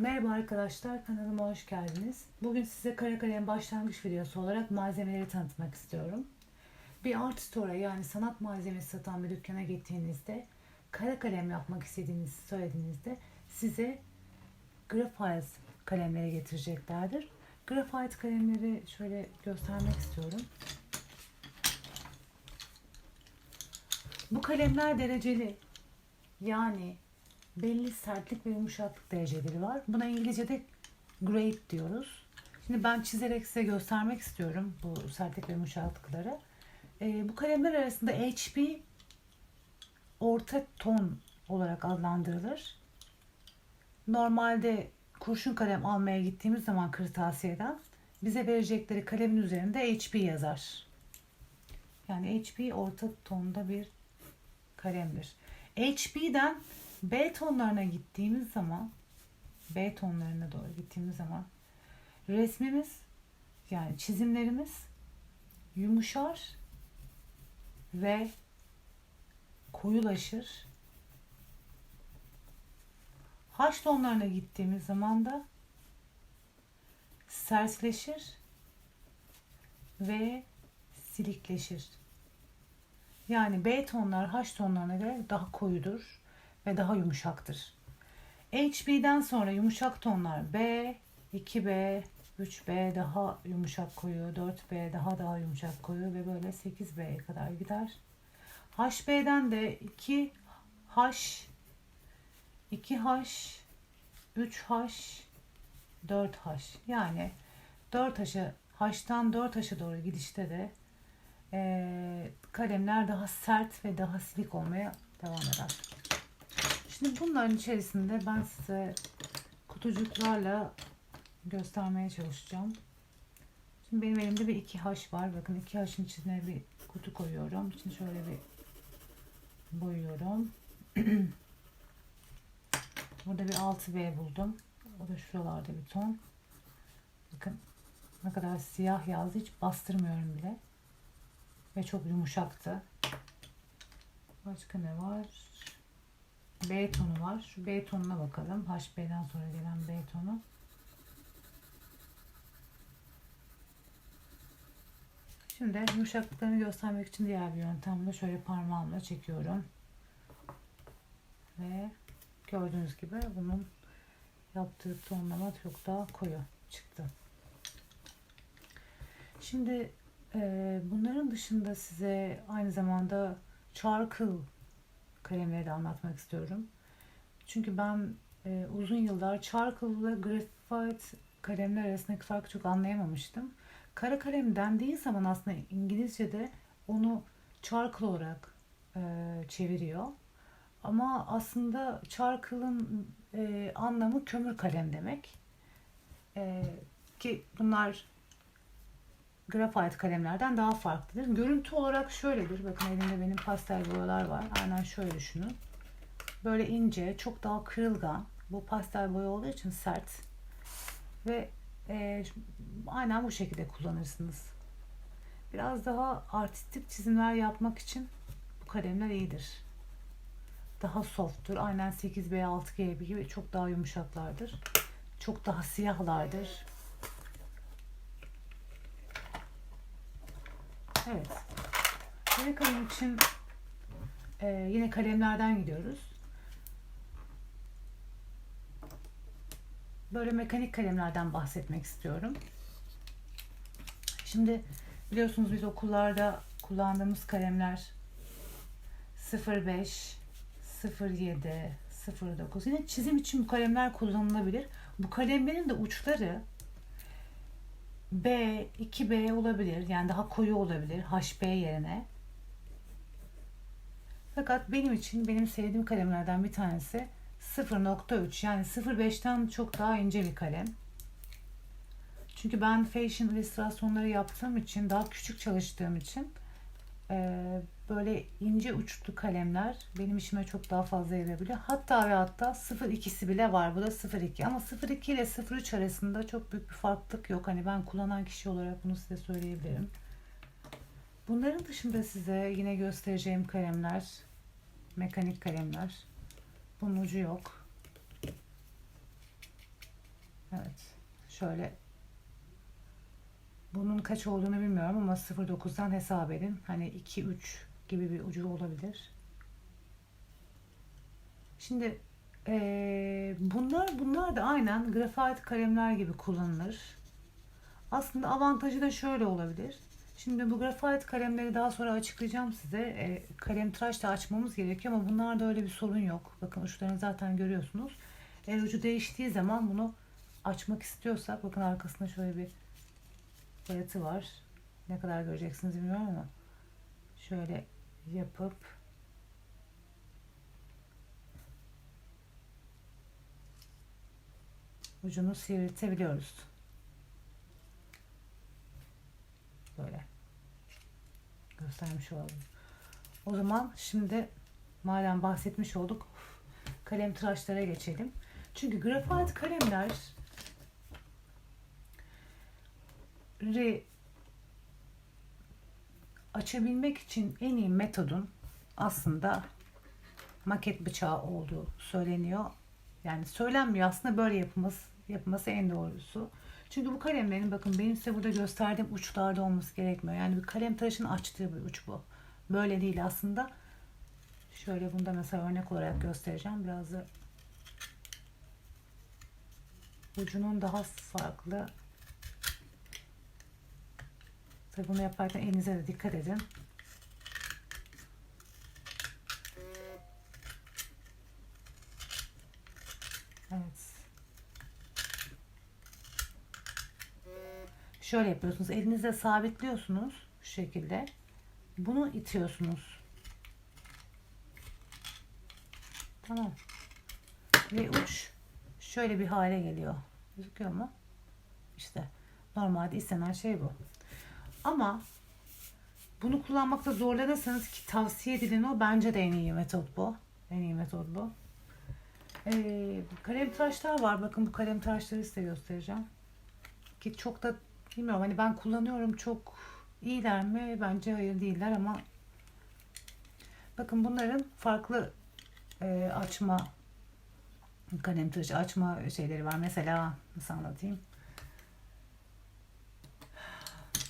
Merhaba arkadaşlar, kanalıma hoş geldiniz. Bugün size kara kalem başlangıç videosu olarak malzemeleri tanıtmak istiyorum. Bir art store'a yani sanat malzemesi satan bir dükkana gittiğinizde kara kalem yapmak istediğinizi söylediğinizde size graphite kalemleri getireceklerdir. Graphite kalemleri şöyle göstermek istiyorum. Bu kalemler dereceli. Yani belli sertlik ve yumuşaklık dereceleri var. Buna İngilizce'de grade diyoruz. Şimdi ben çizerek size göstermek istiyorum bu sertlik ve yumuşaklıkları. Ee, bu kalemler arasında HB orta ton olarak adlandırılır. Normalde kurşun kalem almaya gittiğimiz zaman kırtasiyeden bize verecekleri kalemin üzerinde HB yazar. Yani HB orta tonda bir kalemdir. HB'den B tonlarına gittiğimiz zaman B tonlarına doğru gittiğimiz zaman resmimiz yani çizimlerimiz yumuşar ve koyulaşır. H tonlarına gittiğimiz zaman da sertleşir ve silikleşir. Yani B tonlar H tonlarına göre daha koyudur ve daha yumuşaktır. HB'den sonra yumuşak tonlar B, 2B, 3B daha yumuşak koyu, 4B daha daha yumuşak koyu ve böyle 8B'ye kadar gider. HB'den de 2H, 2H, 3H, 4H. Yani 4H'a, H'tan 4H'a doğru gidişte de e, kalemler daha sert ve daha silik olmaya devam eder. Şimdi bunların içerisinde ben size kutucuklarla göstermeye çalışacağım. Şimdi benim elimde bir 2H var. Bakın 2H'ın içine bir kutu koyuyorum. Şimdi şöyle bir boyuyorum. Burada bir 6B buldum. O da şuralarda bir ton. Bakın ne kadar siyah yazdı. Hiç bastırmıyorum bile. Ve çok yumuşaktı. Başka ne var? B tonu var. Şu B tonuna bakalım. HB'den sonra gelen B tonu. Şimdi yumuşaklıklarını göstermek için diğer bir yöntemle şöyle parmağımla çekiyorum. Ve gördüğünüz gibi bunun yaptığı tonlama çok daha koyu çıktı. Şimdi e, bunların dışında size aynı zamanda charcoal kalemleri de anlatmak istiyorum. Çünkü ben e, uzun yıllar charcoal ve graphite kalemler arasındaki farkı çok anlayamamıştım. Kara kalem dendiği zaman aslında İngilizce'de onu charcoal olarak e, çeviriyor. Ama aslında charcoal'ın e, anlamı kömür kalem demek. E, ki bunlar grafit kalemlerden daha farklıdır. Görüntü olarak şöyledir. Bakın elimde benim pastel boyalar var. Aynen şöyle düşünün. Böyle ince, çok daha kırılgan. Bu pastel boya olduğu için sert. Ve e, aynen bu şekilde kullanırsınız. Biraz daha artistik çizimler yapmak için bu kalemler iyidir. Daha softtur. Aynen 8B, 6G gibi çok daha yumuşaklardır. Çok daha siyahlardır. Evet. Yine kalem için e, yine kalemlerden gidiyoruz. Böyle mekanik kalemlerden bahsetmek istiyorum. Şimdi biliyorsunuz biz okullarda kullandığımız kalemler 05, 07, 09. Yine çizim için bu kalemler kullanılabilir. Bu kalemlerin de uçları B, 2B olabilir. Yani daha koyu olabilir HB yerine. Fakat benim için benim sevdiğim kalemlerden bir tanesi 0.3 yani 0.5'ten çok daha ince bir kalem. Çünkü ben fashion illüstrasyonları yaptığım için daha küçük çalıştığım için böyle ince uçlu kalemler benim işime çok daha fazla yarayabiliyor. Hatta ve hatta 0.2'si bile var. Bu da 0.2 ama 0.2 ile 0.3 arasında çok büyük bir farklılık yok. Hani ben kullanan kişi olarak bunu size söyleyebilirim. Bunların dışında size yine göstereceğim kalemler mekanik kalemler. Bunun ucu yok. şöyle bunun kaç olduğunu bilmiyorum ama 0.9'dan hesap edin. Hani 2 3 gibi bir ucu olabilir. Şimdi eee, bunlar bunlar da aynen grafit kalemler gibi kullanılır. Aslında avantajı da şöyle olabilir. Şimdi bu grafit kalemleri daha sonra açıklayacağım size. E, kalem tıraş da açmamız gerekiyor ama bunlarda öyle bir sorun yok. Bakın uçlarını zaten görüyorsunuz. Eğer ucu değiştiği zaman bunu açmak istiyorsak bakın arkasında şöyle bir boyatı var. Ne kadar göreceksiniz bilmiyorum ama şöyle yapıp ucunu sivriltebiliyoruz. Böyle göstermiş olalım. O zaman şimdi madem bahsetmiş olduk kalem tıraşlara geçelim. Çünkü grafit kalemler açabilmek için en iyi metodun aslında maket bıçağı olduğu söyleniyor. Yani söylenmiyor aslında böyle yapılması, yapılması en doğrusu. Çünkü bu kalemlerin bakın benim size burada gösterdiğim uçlarda olması gerekmiyor. Yani bir kalem tıraşın açtığı bir uç bu. Böyle değil aslında. Şöyle bunu da mesela örnek olarak göstereceğim. Biraz da ucunun daha farklı. Tabii bunu yaparken elinize de dikkat edin. Evet. Şöyle yapıyorsunuz. Elinizle sabitliyorsunuz şu şekilde. Bunu itiyorsunuz. Tamam. Ve uç şöyle bir hale geliyor. Gözüküyor mu? İşte normalde istenen şey bu. Ama bunu kullanmakta zorlanırsanız ki tavsiye edilen o bence de en iyi metot bu. En iyi metot bu. Ee, kalem tıraşlar var. Bakın bu kalem tıraşları size göstereceğim. Ki çok da bilmiyorum hani ben kullanıyorum çok iyiler mi? Bence hayır değiller ama bakın bunların farklı e, açma kalem tıraşı açma şeyleri var. Mesela nasıl anlatayım?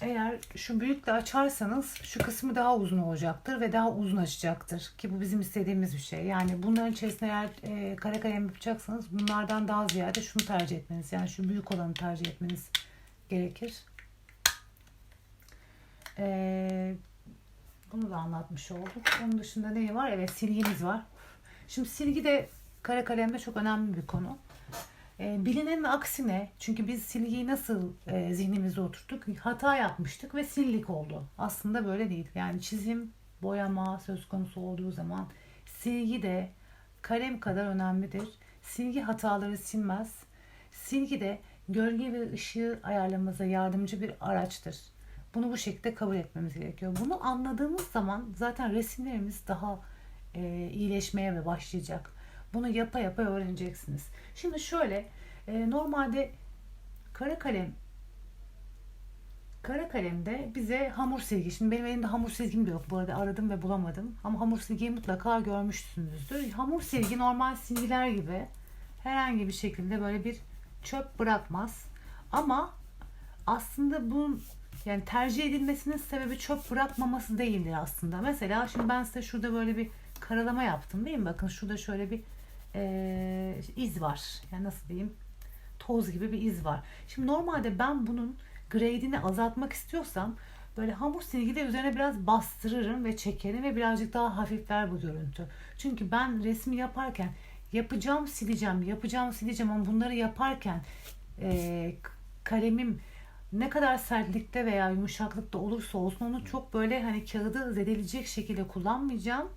Eğer şu büyükle açarsanız şu kısmı daha uzun olacaktır ve daha uzun açacaktır. Ki bu bizim istediğimiz bir şey. Yani bunların içerisinde eğer e, kara kalem yapacaksanız bunlardan daha ziyade şunu tercih etmeniz. Yani şu büyük olanı tercih etmeniz gerekir. E, bunu da anlatmış olduk. Onun dışında ne var? Evet silgimiz var. Şimdi silgi de kara kalemde çok önemli bir konu. E, bilinenin aksine çünkü biz silgiyi nasıl e, zihnimize oturttuk? Hata yapmıştık ve sillik oldu. Aslında böyle değil. Yani çizim, boyama söz konusu olduğu zaman silgi de kalem kadar önemlidir. Silgi hataları silmez. Silgi de gölge ve ışığı ayarlamamıza yardımcı bir araçtır. Bunu bu şekilde kabul etmemiz gerekiyor. Bunu anladığımız zaman zaten resimlerimiz daha e, iyileşmeye ve başlayacak. Bunu yapa yapa öğreneceksiniz. Şimdi şöyle e, normalde kara kalem kara kalemde bize hamur silgi. Şimdi benim elimde hamur silgim de yok. Bu arada aradım ve bulamadım. Ama hamur silgiyi mutlaka görmüşsünüzdür. Hamur silgi normal silgiler gibi herhangi bir şekilde böyle bir çöp bırakmaz. Ama aslında bu yani tercih edilmesinin sebebi çöp bırakmaması değildir aslında. Mesela şimdi ben size şurada böyle bir karalama yaptım değil mi? Bakın şurada şöyle bir e, iz var. Yani nasıl diyeyim? Toz gibi bir iz var. Şimdi normalde ben bunun grade'ini azaltmak istiyorsam böyle hamur silgiyle üzerine biraz bastırırım ve çekerim ve birazcık daha hafifler bu görüntü. Çünkü ben resmi yaparken yapacağım sileceğim, yapacağım sileceğim ama bunları yaparken e, kalemim ne kadar sertlikte veya yumuşaklıkta olursa olsun onu çok böyle hani kağıdı zedeleyecek şekilde kullanmayacağım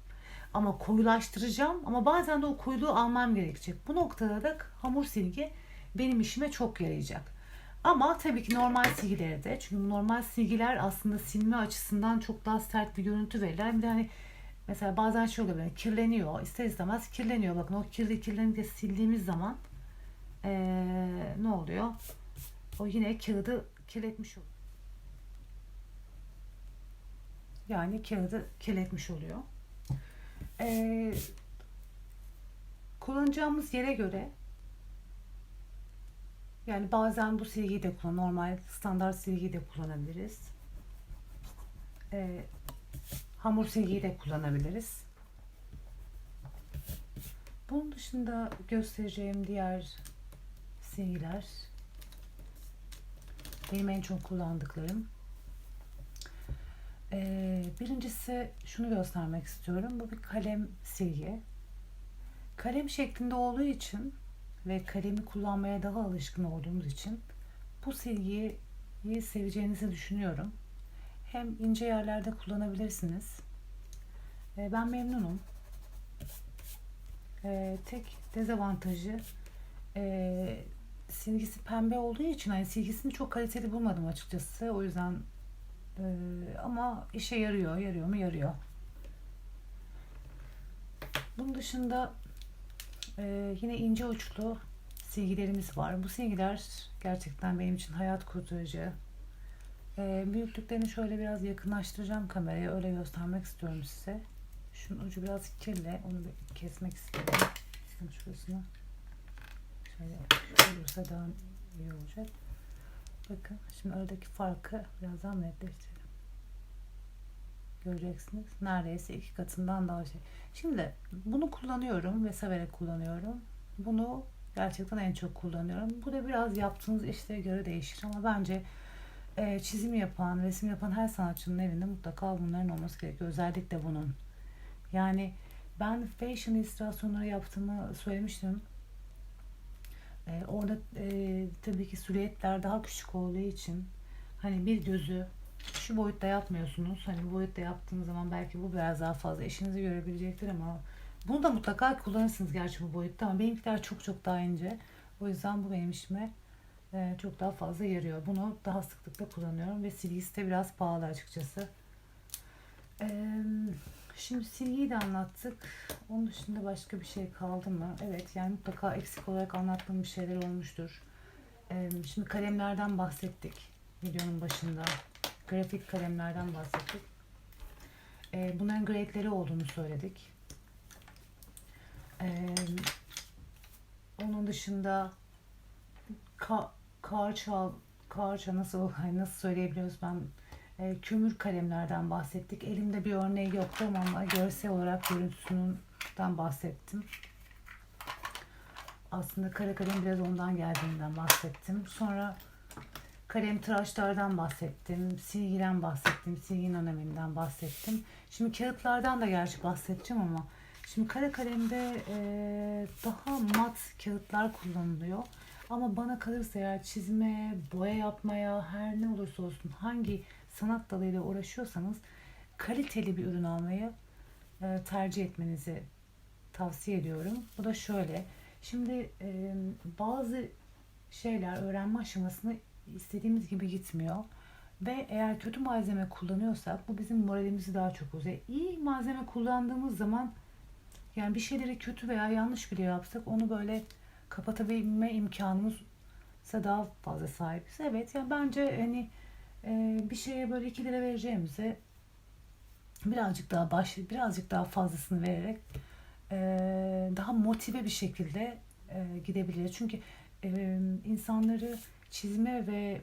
ama koyulaştıracağım ama bazen de o koyuluğu almam gerekecek. Bu noktada da hamur silgi benim işime çok yarayacak. Ama tabii ki normal silgileri de çünkü normal silgiler aslında silme açısından çok daha sert bir görüntü verirler. Bir de hani mesela bazen şey oluyor kirleniyor ister istemez kirleniyor. Bakın o kirli kirlenince sildiğimiz zaman ee, ne oluyor? O yine kağıdı kirletmiş oluyor. Yani kağıdı kirletmiş oluyor. Ee, kullanacağımız yere göre Yani bazen bu silgiyi de kullan, normal standart silgiyi de kullanabiliriz. Ee, hamur silgiyi de kullanabiliriz. Bunun dışında göstereceğim diğer silgiler benim en çok kullandıklarım. Ee, birincisi şunu göstermek istiyorum. Bu bir kalem silgi. Kalem şeklinde olduğu için ve kalemi kullanmaya daha alışkın olduğumuz için bu silgiyi seveceğinizi düşünüyorum. Hem ince yerlerde kullanabilirsiniz. Ee, ben memnunum. Ee, tek dezavantajı e, silgisi pembe olduğu için hani silgisini çok kaliteli bulmadım açıkçası. O yüzden e, ama işe yarıyor. Yarıyor mu? Yarıyor. Bunun dışında e, yine ince uçlu silgilerimiz var. Bu silgiler gerçekten benim için hayat kurtarıcı. E, büyüklüklerini şöyle biraz yakınlaştıracağım kameraya. Öyle göstermek istiyorum size. Şunun ucu biraz kirli. Onu bir kesmek. Şunun şurasını. Şöyle olursa daha iyi olacak. Bakın şimdi aradaki farkı birazdan netleştirelim. Göreceksiniz. Neredeyse iki katından daha şey. Şimdi bunu kullanıyorum ve severek kullanıyorum. Bunu gerçekten en çok kullanıyorum. Bu da biraz yaptığınız işlere göre değişir ama bence e, çizim yapan, resim yapan her sanatçının evinde mutlaka bunların olması gerekiyor. Özellikle bunun. Yani ben fashion illüstrasyonları yaptığımı söylemiştim. E, orada e, tabii ki silüetler daha küçük olduğu için hani bir gözü şu boyutta yapmıyorsunuz. Hani bu boyutta yaptığınız zaman belki bu biraz daha fazla işinizi görebilecektir ama bunu da mutlaka kullanırsınız gerçi bu boyutta ama benimkiler çok çok daha ince. O yüzden bu benim işime e, çok daha fazla yarıyor. Bunu daha sıklıkla kullanıyorum ve silgisi de biraz pahalı açıkçası. E, şimdi silgiyi de anlattık. Onun dışında başka bir şey kaldı mı? Evet yani mutlaka eksik olarak anlattığım bir şeyler olmuştur. E, şimdi kalemlerden bahsettik videonun başında. Grafik kalemlerden bahsettik. E, bunların grade'leri olduğunu söyledik. E, onun dışında ka karça karça nasıl nasıl söyleyebiliyoruz ben e, kömür kalemlerden bahsettik. Elimde bir örneği yoktu ama görsel olarak görüntüsünden bahsettim. Aslında kara kalem biraz ondan geldiğinden bahsettim. Sonra kalem tıraşlardan bahsettim. Silgiden bahsettim. Silginin öneminden bahsettim. Şimdi kağıtlardan da gerçi bahsedeceğim ama şimdi kara kalemde e, daha mat kağıtlar kullanılıyor. Ama bana kalırsa eğer çizme, boya yapmaya, her ne olursa olsun hangi sanat dalıyla uğraşıyorsanız kaliteli bir ürün almayı e, tercih etmenizi tavsiye ediyorum. Bu da şöyle. Şimdi e, bazı şeyler öğrenme aşamasında istediğimiz gibi gitmiyor. Ve eğer kötü malzeme kullanıyorsak bu bizim moralimizi daha çok bozuyor. İyi malzeme kullandığımız zaman yani bir şeyleri kötü veya yanlış bile yapsak onu böyle kapatabilme imkanımız daha fazla sahibiz. Evet yani bence hani e, bir şeye böyle 2 lira vereceğimize birazcık daha baş birazcık daha fazlasını vererek e, daha motive bir şekilde e, gidebiliriz. Çünkü e, insanları çizme ve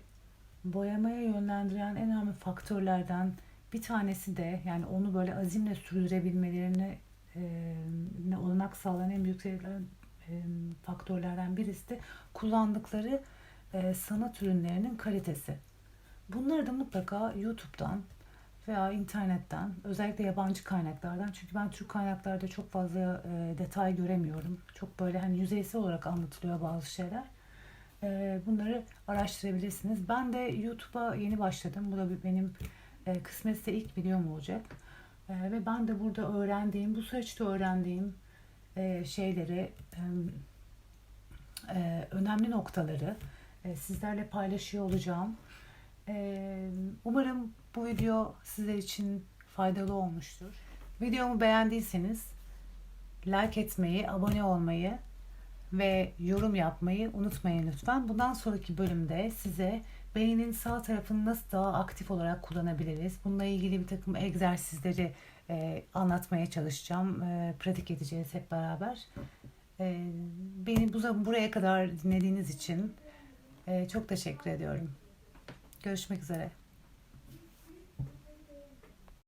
boyamaya yönlendiren en önemli faktörlerden bir tanesi de yani onu böyle azimle sürdürebilmelerine e, olanak sağlayan en büyük e, faktörlerden birisi de kullandıkları sanat ürünlerinin kalitesi. Bunları da mutlaka YouTube'dan veya internetten, özellikle yabancı kaynaklardan çünkü ben Türk kaynaklarda çok fazla e, detay göremiyorum. Çok böyle hani yüzeysel olarak anlatılıyor bazı şeyler. E, bunları araştırabilirsiniz. Ben de YouTube'a yeni başladım. Bu da benim e, kısmetse ilk videom olacak. E, ve ben de burada öğrendiğim, bu süreçte öğrendiğim e, şeyleri, e, önemli noktaları e, sizlerle paylaşıyor olacağım. E, umarım bu video sizler için faydalı olmuştur. Videomu beğendiyseniz like etmeyi, abone olmayı ve yorum yapmayı unutmayın lütfen. Bundan sonraki bölümde size beynin sağ tarafını nasıl daha aktif olarak kullanabiliriz? Bununla ilgili bir takım egzersizleri e, anlatmaya çalışacağım. E, pratik edeceğiz hep beraber. E, beni bu buraya kadar dinlediğiniz için Ee, çok teşekkür ediyorum. Görüşmek üzere.